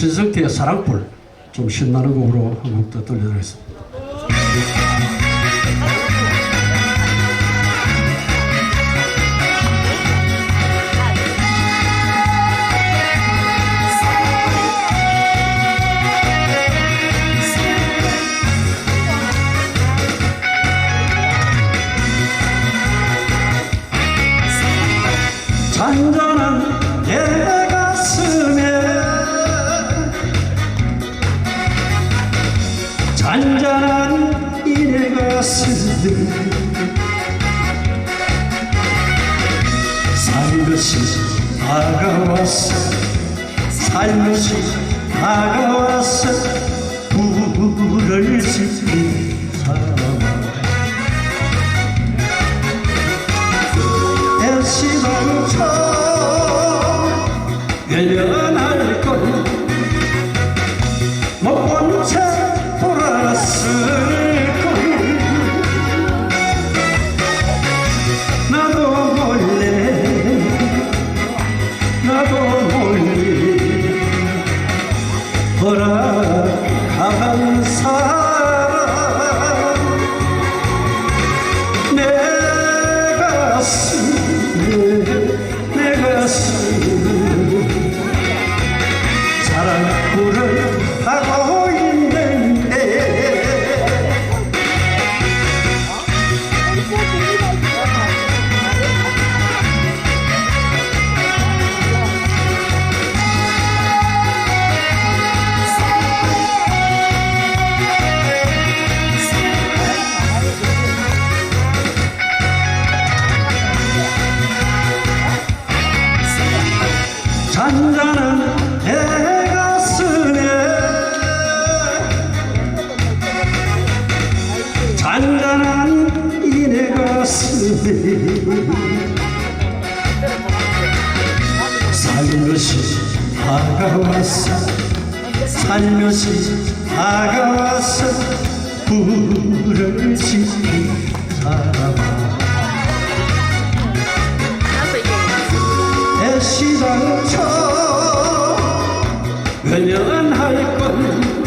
신성태의 사랑불 좀 신나는 곡으로 한 곡 더 들려드리겠습니다. 다가왔어. 살며시 다가왔어. 불을 지핀 사람아. 애시방처 외면 내 살며시 다가왔어 살며시 다가왔어 불을 지핀 사람아 애시당초 외면할 걸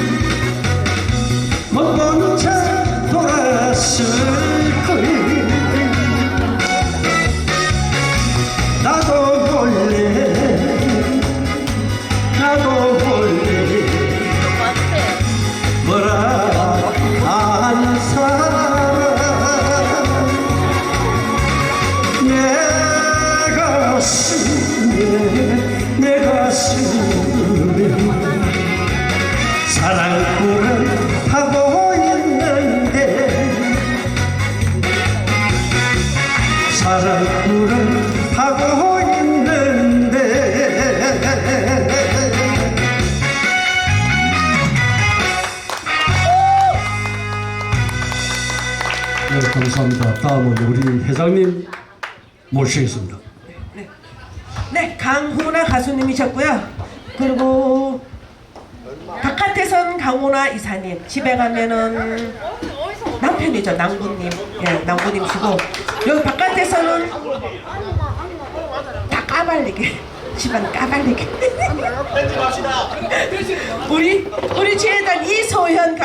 사랑꾼을 하고 있는데 사랑꾼을 하고 있는데 네, 감사합니다. 다음은 우리 회장님 모시겠습니다. 네, 강훈아 가수님이셨고요. 그리고 바깥에선 강훈아 이사님, 집에 가면은 남편이죠, 남구님. 예, 남구님시고 여기 바깥에서는 다 까발리게. 집안 까발리게. 우리 우리 지혜단 이소현 가수.